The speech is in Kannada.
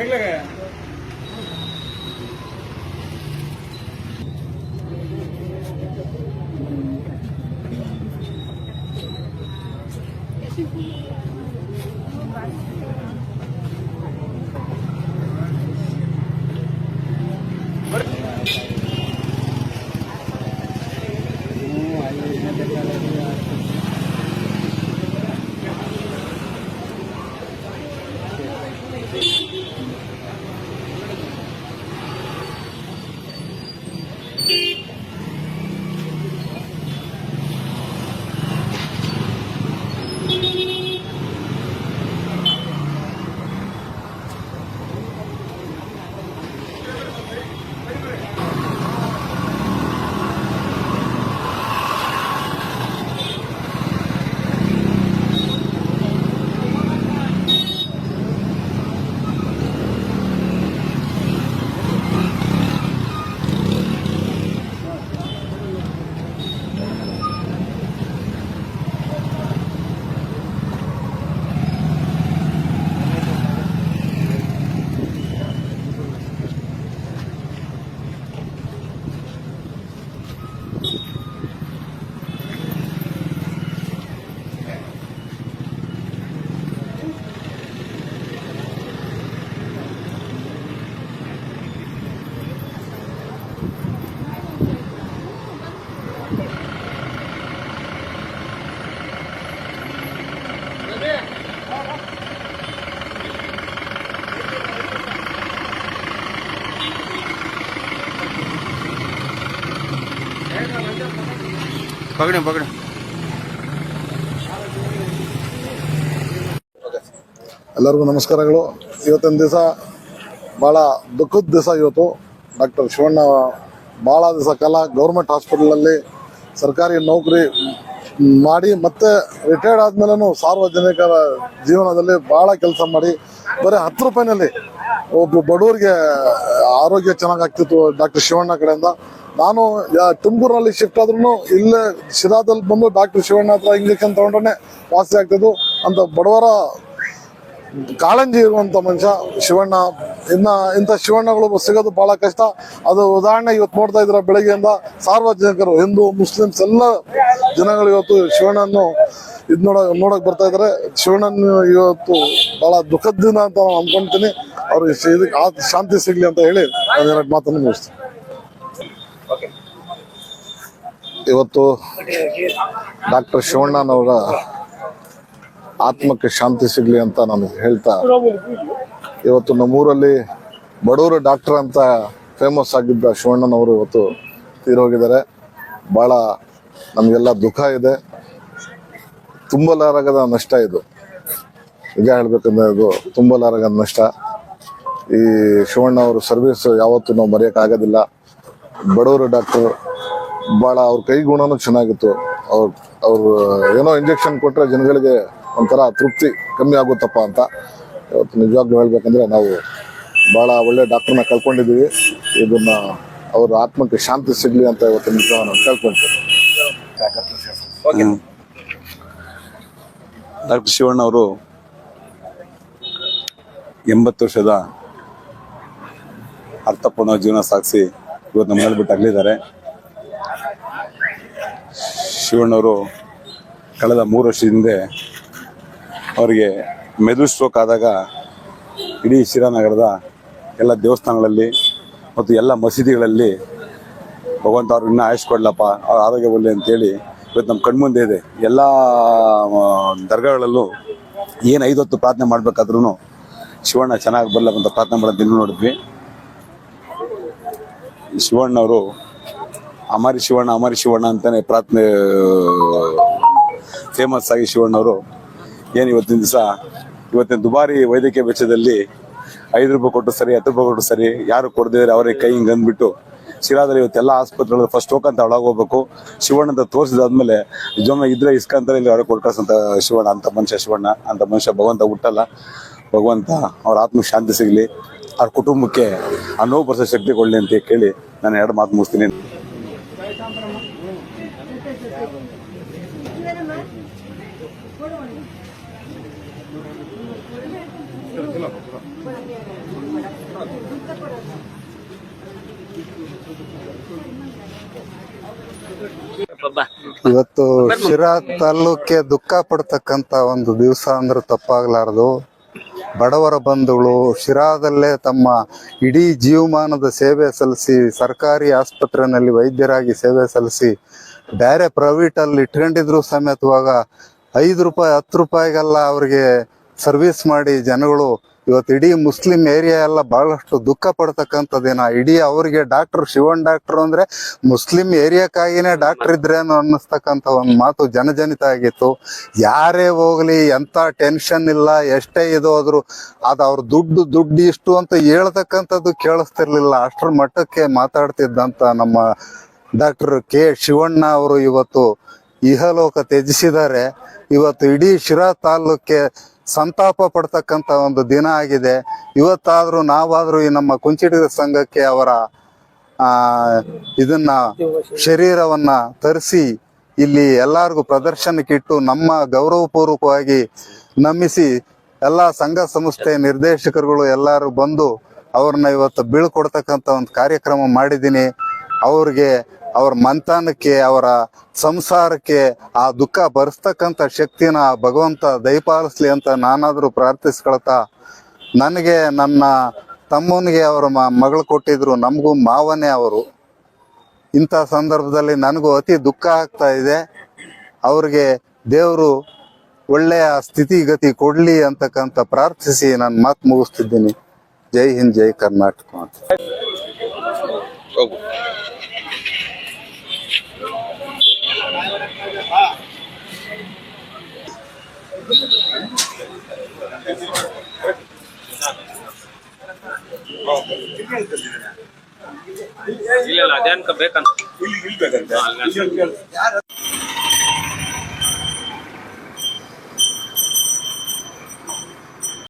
निकल गया ಪಕಡೆ ಪಕಡೆ. ಎಲ್ಲರಿಗೂ ನಮಸ್ಕಾರಗಳು. ಇವತ್ತಿನ ದಿವಸ ಬಹಳ ದುಃಖದ ದಿವಸ ಇವತ್ತು. ಡಾಕ್ಟರ್ ಶಿವಣ್ಣ ಭಾಳ ದಿವಸ ಕಾಲ ಗೌರ್ಮೆಂಟ್ ಹಾಸ್ಪಿಟಲಲ್ಲಿ ಸರ್ಕಾರಿ ನೌಕರಿ ಮಾಡಿ ಮತ್ತೆ ರಿಟೈರ್ಡ್ ಆದ್ಮೇಲೂ ಸಾರ್ವಜನಿಕರ ಜೀವನದಲ್ಲಿ ಭಾಳ ಕೆಲಸ ಮಾಡಿ. ಬರೀ ಹತ್ತು ರೂಪಾಯಿನಲ್ಲಿ ಒಬ್ಬ ಬಡವರಿಗೆ ಆರೋಗ್ಯ ಚೆನ್ನಾಗಾಗ್ತಿತ್ತು ಡಾಕ್ಟರ್ ಶಿವಣ್ಣ ಕಡೆಯಿಂದ. ನಾನು ತುಮಕೂರಲ್ಲಿ ಶಿಫ್ಟ್ ಆದ್ರೂ ಇಲ್ಲೇ ಶಿರಾದಲ್ಲಿ ಬಂದು ಡಾಕ್ಟರ್ ಶಿವಣ್ಣ ಹತ್ರ ಇಂಜೆಕ್ಷನ್ ತಗೊಂಡ್ರೆ ವಾಸಿ ಆಗ್ತಿದ್ದು. ಅಂತ ಬಡವರ ಕಾಳಂಜಿ ಇರುವಂತ ಮನುಷ್ಯ ಶಿವಣ್ಣ. ಇನ್ನ, ಇಂಥ ಶಿವಣ್ಣಗಳು ಸಿಗೋದು ಬಹಳ ಕಷ್ಟ. ಅದು ಉದಾಹರಣೆ ಇವತ್ತು ನೋಡ್ತಾ ಇದ್ರ ಬೆಳಗ್ಗೆಯಿಂದ ಸಾರ್ವಜನಿಕರು, ಹಿಂದೂ, ಮುಸ್ಲಿಮ್ಸ್ ಎಲ್ಲ ಜನಗಳು ಇವತ್ತು ಶಿವಣ್ಣನ್ನು ಇದ್ ನೋಡ ನೋಡಕ್ ಬರ್ತಾ ಇದಾರೆ. ಶಿವಣ್ಣನ ಇವತ್ತು ಬಹಳ ದುಃಖದ ದಿನ ಅಂತ ನಾನು ಅನ್ಕೊಂತೀನಿ. ಅವ್ರಿಗೆ ಇದಕ್ಕೆ ಶಾಂತಿ ಸಿಗ್ಲಿ ಅಂತ ಹೇಳಿ ಎರಡು ಮಾತನ್ನು ಮುಗಿಸ್ತೀನಿ. ಇವತ್ತು ಡಾಕ್ಟರ್ ಶಿವಣ್ಣನವರ ಆತ್ಮಕ್ಕೆ ಶಾಂತಿ ಸಿಗ್ಲಿ ಅಂತ ನಾನು ಹೇಳ್ತಾ, ಇವತ್ತು ನಮ್ಮೂರಲ್ಲಿ ಬಡವರು ಡಾಕ್ಟರ್ ಅಂತ ಫೇಮಸ್ ಆಗಿದ್ದ ಶಿವಣ್ಣನವರು ಇವತ್ತು ತೀರೋಗಿದ್ದಾರೆ. ಭಾಳ ನಮಗೆಲ್ಲ ದುಃಖ ಇದೆ. ತುಂಬಲಾರಗದ ನಷ್ಟ ಇದು. ಈಗ ಹೇಳ್ಬೇಕಂದ್ರೆ ಇದು ತುಂಬಲಾರಗದ ನಷ್ಟ. ಈ ಶಿವಣ್ಣ ಅವ್ರ ಸರ್ವಿಸ್ ಯಾವತ್ತೂ ನಾವು ಮರೆಯೋಕ್ಕಾಗೋದಿಲ್ಲ. ಬಡವರು ಡಾಕ್ಟರ್ ಭಾಳ ಅವ್ರ ಕೈ ಗುಣನೂ ಚೆನ್ನಾಗಿತ್ತು. ಅವ್ರ, ಅವರು ಏನೋ ಇಂಜೆಕ್ಷನ್ ಕೊಟ್ಟರೆ ಜನಗಳಿಗೆ ಒಂಥರ ತೃಪ್ತಿ ಕಮ್ಮಿ ಆಗುತ್ತಪ್ಪ ಅಂತ. ಇವತ್ತು ನಿಜವಾಗ್ಲೂ ಹೇಳ್ಬೇಕಂದ್ರೆ ನಾವು ಭಾಳ ಒಳ್ಳೆ ಡಾಕ್ಟರ್ನ ಕಳ್ಕೊಂಡಿದ್ದೀವಿ. ಇದನ್ನ ಅವ್ರ ಆತ್ಮಕ್ಕೆ ಶಾಂತಿ ಸಿಗಲಿ ಅಂತ ಇವತ್ತು ನಿಜ ನಾನು ಕೇಳ್ಕೊಂತೀನಿ ಡಾಕ್ಟರ್ ಶಿವಣ್ಣ ಅವರು ಎಂಬತ್ತು ವರ್ಷದ ಅರ್ಥಪೂರ್ಣ ಜೀವನ ಸಾಗಿಸಿ ಇವತ್ತು ನಮ್ಮ ಬಿಟ್ಟು ಅಗಲಿದ್ದಾರೆ. ಶಿವಣ್ಣವರು ಕಳೆದ ಮೂರು ವರ್ಷದ ಹಿಂದೆ ಅವರಿಗೆ ಮೆದು ಸ್ಟ್ರೋಕ್ ಆದಾಗ ಇಡೀ ಶಿರಾನಗರದ ಎಲ್ಲ ದೇವಸ್ಥಾನಗಳಲ್ಲಿ ಮತ್ತು ಎಲ್ಲ ಮಸೀದಿಗಳಲ್ಲಿ ಭಗವಂತ ಅವ್ರು ಇನ್ನೂ ಆಯುಷ್ ಕೊಡ್ಲಪ್ಪ ಅವ್ರ ಆರೋಗ್ಯ ಬರಲಿ ಅಂತೇಳಿ ಇವತ್ತು ನಮ್ಮ ಕಣ್ಮುಂದೆ ಇದೆ. ಎಲ್ಲ ದರ್ಗಾಗಳಲ್ಲೂ ಏನು ಐದು ಹೊತ್ತು ಪ್ರಾರ್ಥನೆ ಮಾಡಬೇಕಾದ್ರೂ ಶಿವಣ್ಣ ಚೆನ್ನಾಗಿ ಬರ್ಲಕ್ಕಂತ ಪ್ರಾರ್ಥನೆ ಮಾಡೋದು ಇನ್ನೂ ನೋಡಿದ್ವಿ. ಶಿವಣ್ಣವರು ಅಮಾರಿ ಶಿವಣ್ಣ ಅಮಾರಿ ಶಿವಣ್ಣ ಅಂತಲೇ ಪ್ರಾರ್ಥನೆ ಫೇಮಸ್ ಆಗಿ ಶಿವಣ್ಣವರು. ಏನು ಇವತ್ತಿನ ದಿವಸ? ಇವತ್ತಿನ ದುಬಾರಿ ವೈದ್ಯಕೀಯ ವೆಚ್ಚದಲ್ಲಿ ಐದು ರೂಪಾಯಿ ಕೊಟ್ಟು ಸರಿ, ಹತ್ತು ರೂಪಾಯಿ ಕೊಟ್ಟು ಸರಿ, ಯಾರು ಕೊಡದಿದ್ರೆ ಅವರೇ ಕೈ ಹಿಂಗೆ ಅಂದ್ಬಿಟ್ಟು ಶಿರಾದಲ್ಲಿ ಇವತ್ತೆಲ್ಲ ಆಸ್ಪತ್ರೆಗಳು ಫಸ್ಟ್ ಒಳಗೆ ಹೋಗ್ಬೇಕು. ಶಿವಣ್ಣ ಅಂತ ತೋರಿಸಿದಾದ್ಮೇಲೆ ನಿಜವನ್ನ ಇದ್ರೆ ಇಸ್ಕಂತಾರೆ ಇಲ್ಲಿ ಹೊರಗೆ ಕೊಡ್ಕಳ್ಸಂತ ಶಿವಣ್ಣ, ಅಂತ ಮನುಷ್ಯ ಶಿವಣ್ಣ, ಅಂತ ಮನುಷ್ಯ ಭಗವಂತ ಹುಟ್ಟಲ್ಲ. ಭಗವಂತ ಅವ್ರ ಆತ್ಮ ಶಾಂತಿ ಸಿಗಲಿ, ಅವ್ರ ಕುಟುಂಬಕ್ಕೆ ಆ ಬರ್ಸೋ ಶಕ್ತಿ ಕೊಡಲಿ ಅಂತ ಕೇಳಿ ನಾನು ಎರಡು ಮಾತು ಮುಗಿಸ್ತೀನಿ. ಇವತ್ತು ಶಿರಾ ತಾಲೂಕೆ ದುಃಖ ಪಡ್ತಕ್ಕಂತ ಒಂದು ದಿವಸ ಅಂದ್ರೆ ತಪ್ಪಾಗ್ಲಾರ್ದು. ಬಡವರ ಬಂಧುಗಳು ಶಿರಾದಲ್ಲೇ ತಮ್ಮ ಇಡೀ ಜೀವಮಾನದ ಸೇವೆ ಸಲ್ಲಿಸಿ ಸರ್ಕಾರಿ ಆಸ್ಪತ್ರೆಯಲ್ಲಿ ವೈದ್ಯರಾಗಿ ಸೇವೆ ಸಲ್ಲಿಸಿ ಬೇರೆ ಪ್ರೈವೇಟ್ ಅಲ್ಲಿ ಇಟ್ಕೊಂಡಿದ್ರು ಸಮೇತವಾಗ ಐದು ರೂಪಾಯಿ ಹತ್ತು ರೂಪಾಯಿಗೆಲ್ಲ ಅವ್ರಿಗೆ ಸರ್ವಿಸ್ ಮಾಡಿ ಜನಗಳು ಇವತ್ತು ಇಡೀ ಮುಸ್ಲಿಂ ಏರಿಯಾ ಎಲ್ಲ ಬಹಳಷ್ಟು ದುಃಖ ಪಡ್ತಕ್ಕಂಥದ್ದೇನ ದಿನ ಇಡೀ ಅವರಿಗೆ ಡಾಕ್ಟರ್, ಶಿವನ್ ಡಾಕ್ಟರ್ ಅಂದ್ರೆ ಮುಸ್ಲಿಂ ಏರಿಯಾಕ್ಕಾಗಿನೇ ಡಾಕ್ಟರ್ ಇದ್ರೇನು ಅನ್ನಿಸ್ತಕ್ಕಂಥ ಒಂದು ಮಾತು ಜನಜನಿತ ಆಗಿತ್ತು. ಯಾರೇ ಹೋಗ್ಲಿ ಎಂತ ಟೆನ್ಷನ್ ಇಲ್ಲ, ಎಷ್ಟೇ ಇದು ಹೋದ್ರು ಅದು ಅವ್ರ ದುಡ್ಡು ದುಡ್ಡು ಇಷ್ಟು ಅಂತ ಹೇಳ್ತಕ್ಕಂಥದ್ದು ಕೇಳಿಸ್ತಿರ್ಲಿಲ್ಲ. ಅಷ್ಟರ ಮಟ್ಟಕ್ಕೆ ಮಾತಾಡ್ತಿದ್ದಂತ ನಮ್ಮ ಡಾಕ್ಟರ್ ಕೆ ಶಿವಣ್ಣ ಅವರು ಇವತ್ತು ಇಹಲೋಕ ತ್ಯಜಿಸಿದ್ದಾರೆ. ಇವತ್ತು ಇಡೀ ಶಿರಾ ತಾಲೂಕೆ ಸಂತಾಪ ಪಡ್ತಕ್ಕಂಥ ಒಂದು ದಿನ ಆಗಿದೆ. ಇವತ್ತಾದರೂ ನಾವಾದರೂ ಈ ನಮ್ಮ ಕುಂಚಿಟಿಗ ಸಂಘಕ್ಕೆ ಅವರ ಇದನ್ನ, ಶರೀರವನ್ನ ತರಿಸಿ ಇಲ್ಲಿ ಎಲ್ಲಾರ್ಗೂ ಪ್ರದರ್ಶನಕ್ಕಿಟ್ಟು ನಮ್ಮ ಗೌರವಪೂರ್ವಕವಾಗಿ ನಮಿಸಿ ಎಲ್ಲಾ ಸಂಘ ಸಂಸ್ಥೆ ನಿರ್ದೇಶಕರುಗಳು ಎಲ್ಲರೂ ಬಂದು ಅವ್ರನ್ನ ಇವತ್ತು ಬೀಳ್ಕೊಡ್ತಕ್ಕಂಥ ಒಂದು ಕಾರ್ಯಕ್ರಮ ಮಾಡಿದ್ದೀನಿ. ಅವ್ರಿಗೆ ಅವ್ರ ಮಂತಾನಕ್ಕೆ, ಅವರ ಸಂಸಾರಕ್ಕೆ ಆ ದುಃಖ ಭರಿಸ್ತಕ್ಕಂಥ ಶಕ್ತಿನ ಭಗವಂತ ದಯಪಾಲಿಸ್ಲಿ ಅಂತ ನಾನಾದರೂ ಪ್ರಾರ್ಥಿಸ್ಕೊಳ್ತಾ, ನನಗೆ ನನ್ನ ತಮ್ಮನಿಗೆ ಅವರ ಮಗಳು ಕೊಟ್ಟಿದ್ರು, ನಮಗೂ ಮಾವನೇ ಅವರು. ಇಂಥ ಸಂದರ್ಭದಲ್ಲಿ ನನಗೂ ಅತಿ ದುಃಖ ಆಗ್ತಾ ಇದೆ. ಅವ್ರಿಗೆ ದೇವರು ಒಳ್ಳೆಯ ಸ್ಥಿತಿಗತಿ ಕೊಡ್ಲಿ ಅಂತಕ್ಕಂಥ ಪ್ರಾರ್ಥಿಸಿ ನಾನು ಮಾತು ಮುಗಿಸ್ತಿದ್ದೀನಿ. ಜೈ ಹಿಂದ್, ಜೈ ಕರ್ನಾಟಕ. ಇಲ್ಲ ಅದೇನ್ಕ ಬೇಕಂತ